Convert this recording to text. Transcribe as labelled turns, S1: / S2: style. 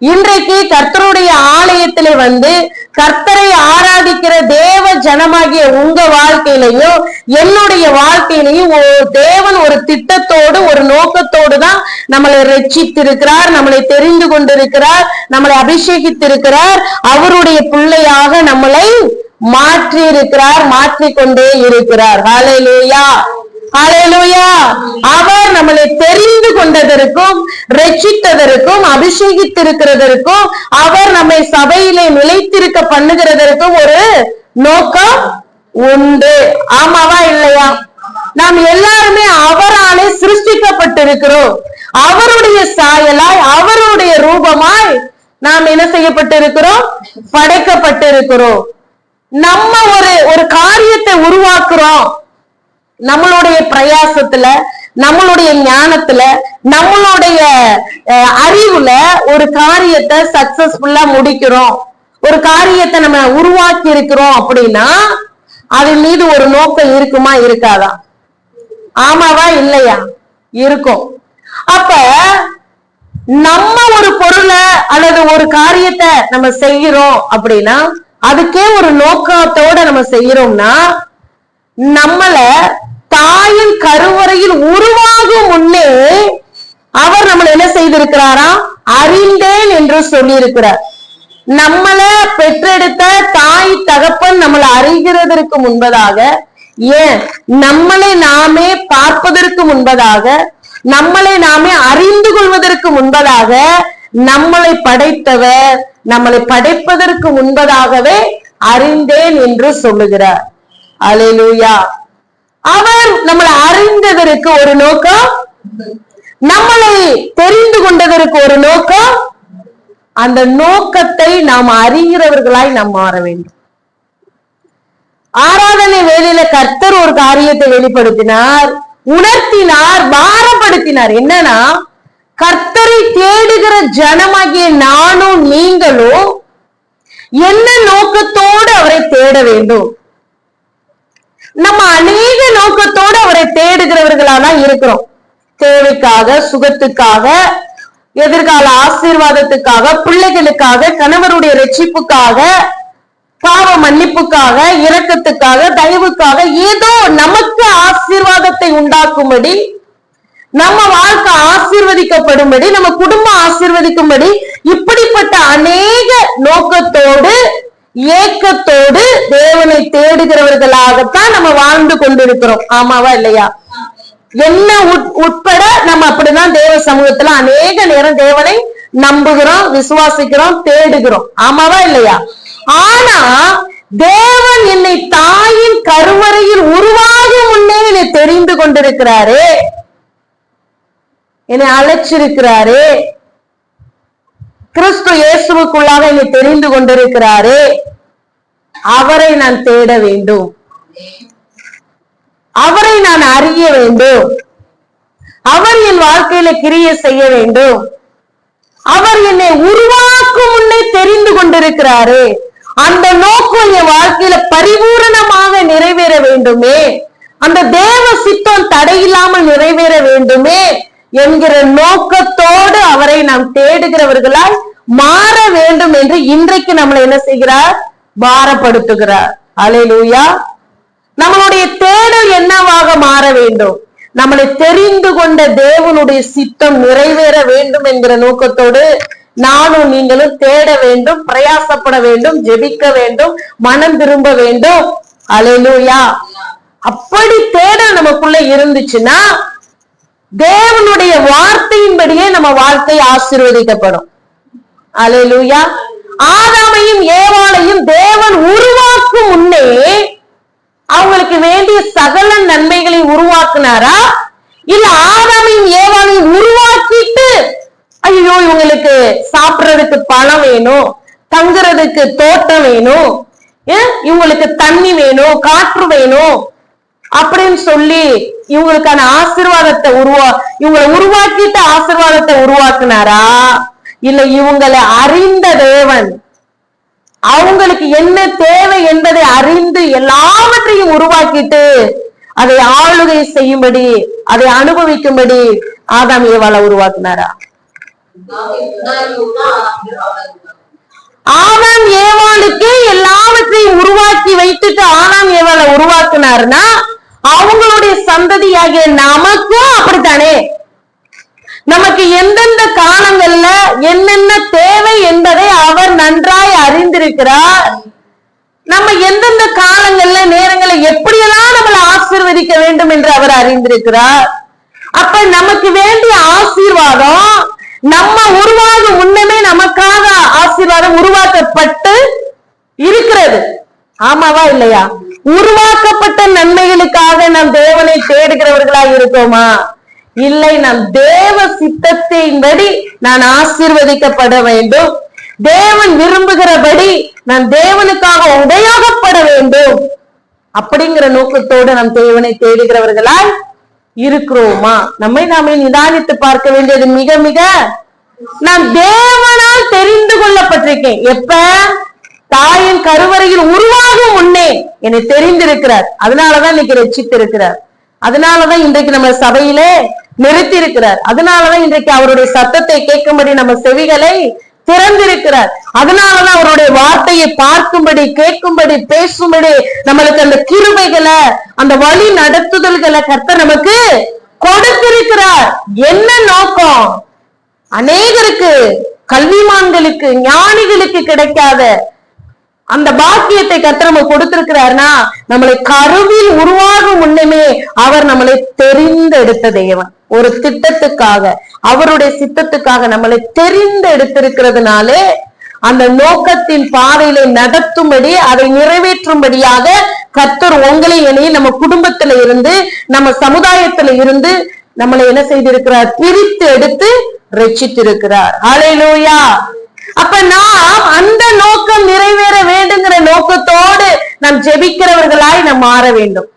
S1: இன்றைக்கு கர்த்தருடைய ஆலயத்திலே வந்து கர்த்தரை ஆராதிக்கிற தேவ ஜனமாகிய உங்க வாழ்க்கையிலையும் என்னுடைய வாழ்க்கையிலையும் தேவன் ஒரு திட்டத்தோடு ஒரு நோக்கத்தோடு தான் நம்மளை ரட்சித்திருக்கிறார் நம்மளை தெரிந்து கொண்டிருக்கிறார் நம்மளை அபிஷேகித்திருக்கிறார். அவருடைய பிள்ளையாக நம்மளை மாற்றி இருக்கிறார் மாற்றிக்கொண்டே இருக்கிறார். ஹalleluya! லூயா அவர் நம்மளை தெரிந்து கொண்டதற்கும் ரட்சித்ததற்கும் அபிஷேகித்திருக்கிறதற்கும் அவர் நம்மை சபையிலே நிலைத்திருக்க பண்ணுகிறதற்கும் ஒரு நோக்கம் உண்டு. ஆமாவா இல்லையா? நாம் எல்லாருமே அவராலே சிருஷ்டிக்கப்பட்டிருக்கிறோம். அவருடைய சாயலாய் அவருடைய ரூபமாய் நாம் என்ன செய்யப்பட்டிருக்கிறோம்? படைக்கப்பட்டிருக்கிறோம். நம்ம ஒரு ஒரு காரியத்தை உருவாக்குறோம். நம்மளுடைய பிரயாசத்துல நம்மளுடைய ஞானத்துல நம்மளுடைய அறிவுல ஒரு காரியத்தை சக்சஸ்ஃபுல்லா முடிக்கிறோம். ஒரு காரியத்தை நம்ம உருவாக்கி இருக்கிறோம் அப்படின்னா அதன் மீது ஒரு நோக்கம் இருக்குமா இருக்காதா? ஆமாவா இல்லையா? இருக்கும். அப்ப நம்ம ஒரு பொருளை அல்லது ஒரு காரியத்தை நம்ம செய்கிறோம் அப்படின்னா அதுக்கே ஒரு நோக்கத்தோட நம்ம செய்யறோம்னா நம்மள தாயின் கருவறையில் உருவாகும் முன்னே அவர் நம்மளை என்ன செய்திருக்கிறாரா? அறிந்தேன் என்று சொல்லியிருக்கிறார். நம்மள பெற்றெடுத்த தாய் தகப்பன் நம்மளை அறிகிறதற்கு முன்பதாக ஏன்? நம்மளை நாமே பார்ப்பதற்கு முன்பதாக நம்மளை நாமே அறிந்து கொள்வதற்கு முன்பதாக நம்மளை படைத்தவர் நம்மளை படைப்பதற்கு முன்பதாகவே அறிந்தேன் என்று சொல்லுகிறார். அலையூயா அவர் நம்மளை அறிந்ததற்கு ஒரு நோக்கம் நம்மளை தெரிந்து கொண்டதற்கு ஒரு நோக்கம் அந்த நோக்கத்தை நாம் அறிகிறவர்களாய் நாம் மாற வேண்டும். ஆராதனை வேலையில கர்த்தர் ஒரு காரியத்தை வெளிப்படுத்தினார் உணர்த்தினார் பாரப்படுத்தினார். என்னன்னா கர்த்தரை தேடுகிற ஜனமாகிய நானும் நீங்களும் என்ன நோக்கத்தோடு அவரை தேட வேண்டும். நம்ம அநேக நோக்கத்தோடு அவரை தேடுகிறவர்களா தான் இருக்கிறோம். தேவைக்காக சுகத்துக்காக எதிர்கால ஆசீர்வாதத்துக்காக பிள்ளைகளுக்காக கணவருடைய ரட்சிப்புக்காக பாவ மன்னிப்புக்காக இரக்கத்துக்காக தயவுக்காக ஏதோ நமக்கு ஆசீர்வாதத்தை உண்டாக்கும்படி நம்ம வாழ்க்கை ஆசீர்வதிக்கப்படும்படி நம்ம குடும்பம் ஆசீர்வதிக்கும்படி இப்படிப்பட்ட அநேக நோக்கத்தோடு ஏக்கத்தோடு தேவனை தேடுகிறவர்களாகத்தான் நம்ம வாழ்ந்து கொண்டிருக்கிறோம். ஆமாவா இல்லையா? என்ன உட்- உட்பட நம்ம அப்படிதான் தேவ சமூகத்துல அநேக நேரம் தேவனை நம்புகிறோம் விசுவாசிக்கிறோம் தேடுகிறோம். ஆமாவா இல்லையா? ஆனா தேவன் என்னை தாயின் கருவறையில் உருவாகும் முன்னே என்னை தெரிந்து கொண்டிருக்கிறாரு. என்னை அழைச்சிருக்கிறாரு. கிறிஸ்து இயேசுவுக்குள்ளாக என்னை தெரிந்து கொண்டிருக்கிறாரே அவரை நான் தேட வேண்டும். அவரை நான் அறிய வேண்டும். அவர் என் வாழ்க்கையில கிரிய செய்ய வேண்டும். அவர் என்னை உருவாக்கும் முன்னே தெரிந்து கொண்டிருக்கிறாரு அந்த நோக்கம் என் வாழ்க்கையில பரிபூரணமாக நிறைவேற வேண்டுமே. அந்த தேவ சித்தம் தடையில்லாமல் நிறைவேற வேண்டுமே. என்கிற நோக்கத்தோடு அவரை நாம் தேடுகிறவர்களால் மாற வேண்டும் என்று இன்றைக்கு நம்மளை என்ன செய்கிறார்? பாரப்படுத்துகிறார். அலையிலூயா நம்மளுடைய தேடல் என்னவாக மாற வேண்டும்? நம்மளை தெரிந்து கொண்ட தேவனுடைய சித்தம் நிறைவேற வேண்டும் என்கிற நோக்கத்தோடு நானும் நீங்களும் தேட வேண்டும் பிரயாசப்பட வேண்டும் ஜெபிக்க வேண்டும் மனம் திரும்ப வேண்டும். அலையிலூயா அப்படி தேடல் நமக்குள்ள இருந்துச்சுன்னா தேவனுடைய வார்த்தையின்படியே நம்ம வாழ்க்கை ஆசீர்வதிக்கப்படும். அலையலூயா ஆதாமையும் ஏவாளையும் தேவன் உருவாக்கும் முன்னே அவங்களுக்கு வேண்டிய சகல நன்மைகளை உருவாக்குனாரா? இல்ல ஆதாமையும் ஏவாளையும் உருவாக்கிட்டு ஐயோ இவங்களுக்கு சாப்பிடுறதுக்கு பணம் வேணும் தங்குறதுக்கு தோட்டம் வேணும் இவங்களுக்கு தண்ணி வேணும் காற்று வேணும் அப்படின்னு சொல்லி இவங்களுக்கான ஆசீர்வாதத்தை உருவா இவங்களை உருவாக்கிட்டு ஆசிர்வாதத்தை உருவாக்குனாரா? இல்ல இவங்களை அறிந்த தேவன். அவங்களுக்கு என்ன தேவை என்பதை அறிந்து எல்லாவற்றையும் உருவாக்கிட்டு அதை ஆளுகை செய்யும்படி அதை அனுபவிக்கும்படி ஆதாம் ஏவாளை உருவாக்குனாரா? ஆதாம் ஏவாளுக்கு எல்லாவற்றையும் உருவாக்கி வைத்துட்டு ஆதாம் ஏவாளை உருவாக்குனாருன்னா அவங்களுடைய சந்ததியாகிய நமக்கும் அப்படித்தானே? நமக்கு எந்தெந்த காலங்கள்ல என்னென்ன தேவை என்பதை அவர் நன்றாய் அறிந்திருக்கிறார். நம்ம எந்தெந்த காலங்கள்ல நேரங்களை எப்படியெல்லாம் நம்மளை ஆசீர்வதிக்க வேண்டும் என்று அவர் அறிந்திருக்கிறார். அப்ப நமக்கு வேண்டிய ஆசீர்வாதம் நம்ம உருவாகும் முன்னமே நமக்காக ஆசீர்வாதம் உருவாக்கப்பட்டு இருக்கிறது. ஆமாவா இல்லையா? உருவாக்கப்பட்ட நன்மைகளுக்காக நாம் தேவனை தேடுகிறவர்களாக இருக்கோமா? இல்லை நாம் தேவ சித்தத்தின்படி நான் ஆசிர்வதிக்கப்பட வேண்டும். தேவன் விரும்புகிறபடி நான் தேவனுக்காக உபயோகப்பட வேண்டும். அப்படிங்கிற நோக்கத்தோடு நாம் தேவனை தேடுகிறவர்களாய் இருக்கிறோமா? நம்மை நாமே நிதானித்து பார்க்க வேண்டியது மிக மிக நான் தேவனால் தெரிந்து கொள்ளப்பட்டிருக்கேன். எப்ப? தாயின் கருவறையில் உருவாகும் முன்னே. என்னை தெரிந்திருக்கிறார். அதனாலதான் இன்னைக்கு ரட்சித்திருக்கிறார். அதனாலதான் இன்றைக்கு நம்ம சபையிலே நிறுத்தி இருக்கிறார் அதனாலதான் இன்றைக்கு அவருடைய சத்தத்தை கேட்கும்படி நம்ம செவிகளை திறந்திருக்கிறார். அதனாலதான் அவருடைய வார்த்தையை பார்க்கும்படி கேட்கும்படி பேசும்படி நம்மளுக்கு அந்த கிருபைகளை அந்த வழி நடத்துதல்களை கர்த்த நமக்கு கொடுத்திருக்கிறார். என்ன நோக்கம்? அநேகருக்கு கல்விமான்களுக்கு ஞானிகளுக்கு கிடைக்காத அந்த பாக்கியத்தை கத்த நம்ம கொடுத்திருக்கிறார்னா நம்மளை கருவில் உருவாகும் முன்னமே அவர் நம்மளை தெரிந்தெடுத்த தேவன். ஒரு திட்டத்துக்காக அவருடைய சித்தத்துக்காக நம்மளை தெரிந்தெடுத்திருக்கிறதுனாலே அந்த நோக்கத்தின் பாதையில நடத்தும்படி அதை நிறைவேற்றும்படியாக கத்தர் உங்களை என்னையும் நம்ம குடும்பத்துல இருந்து நம்ம சமுதாயத்துல இருந்து நம்மளை என்ன செய்திருக்கிறார்? பிரித்து எடுத்து ரட்சித்திருக்கிறார். ஹalleluya அப்ப நாம் அந்த நோக்கம் நிறைவேற வேண்டுங்கிற நோக்கத்தோடு நாம் ஜெபிக்கிறவர்களாய் நாம் மாற வேண்டும்.